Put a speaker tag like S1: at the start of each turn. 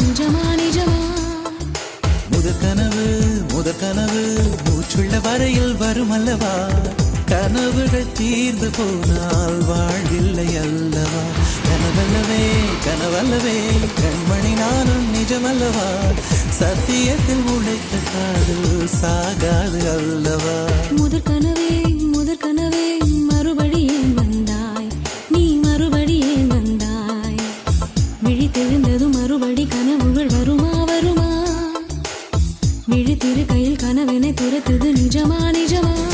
S1: நிஜமா நிஜமா?
S2: முதற் கனவு முதற் கனவு மூச்சுள்ள வரையில் வரும் அல்லவா? கனவுகள் தீர்ந்து போனால் வாழ்வில்லை அல்லவா? கனவல்லவே கனவல்லவே கண்மணி நானும் நிஜமல்லவா? சத்தியத்தில் உழைத்த காதல் சாகாது அல்லவா?
S1: முதற் கனவே விழித்தெழுந்தது மறுபடி கனவுகள் வருமா வருமா? விழித்திரு கையில் கனவினை துரத்துது நிஜமா நிஜமா?